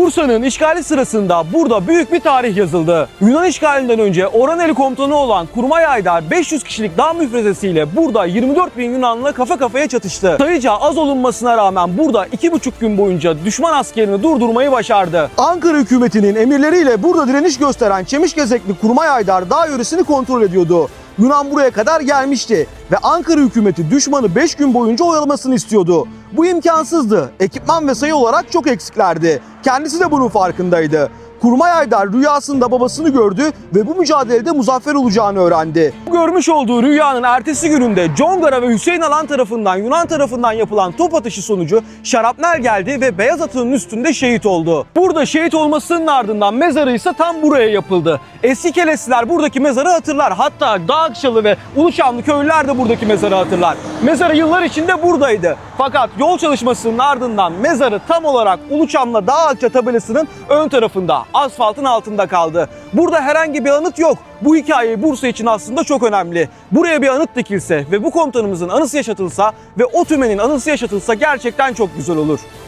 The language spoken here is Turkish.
Bursa'nın işgali sırasında burada büyük bir tarih yazıldı. Yunan işgalinden önce Oraneli komutanı olan Kurmay Aydar 500 kişilik dağ müfrezesiyle burada 24 bin Yunanlı kafa kafaya çatıştı. Sayıca az olunmasına rağmen burada 2,5 gün boyunca düşman askerini durdurmayı başardı. Ankara hükümetinin emirleriyle burada direniş gösteren Çemişgezekli Kurmay Aydar dağ yöresini kontrol ediyordu. Yunan buraya kadar gelmişti ve Ankara hükümeti düşmanı 5 gün boyunca oyalamasını istiyordu. Bu imkansızdı. Ekipman ve sayı olarak çok eksiklerdi. Kendisi de bunun farkındaydı. Kurmay Aydar rüyasında babasını gördü ve bu mücadelede muzaffer olacağını öğrendi. Görmüş olduğu rüyanın ertesi gününde Congara ve Hüseyin Alan tarafından Yunan tarafından yapılan top atışı sonucu şarapnel geldi ve beyaz atının üstünde şehit oldu. Burada şehit olmasının ardından mezarı ise tam buraya yapıldı. Eski Kelesliler buradaki mezarı hatırlar. Hatta Dağakçalı ve Uluçamlı köylüler de buradaki mezarı hatırlar. Mezarı yıllar içinde buradaydı. Fakat yol çalışmasının ardından mezarı tam olarak Uluçam'la Dağakça tabelasının ön tarafında, asfaltın altında kaldı. Burada herhangi bir anıt yok. Bu hikaye Bursa için aslında çok önemli. Buraya bir anıt dikilse ve bu komutanımızın anısı yaşatılsa ve o tümenin anısı yaşatılsa gerçekten çok güzel olur.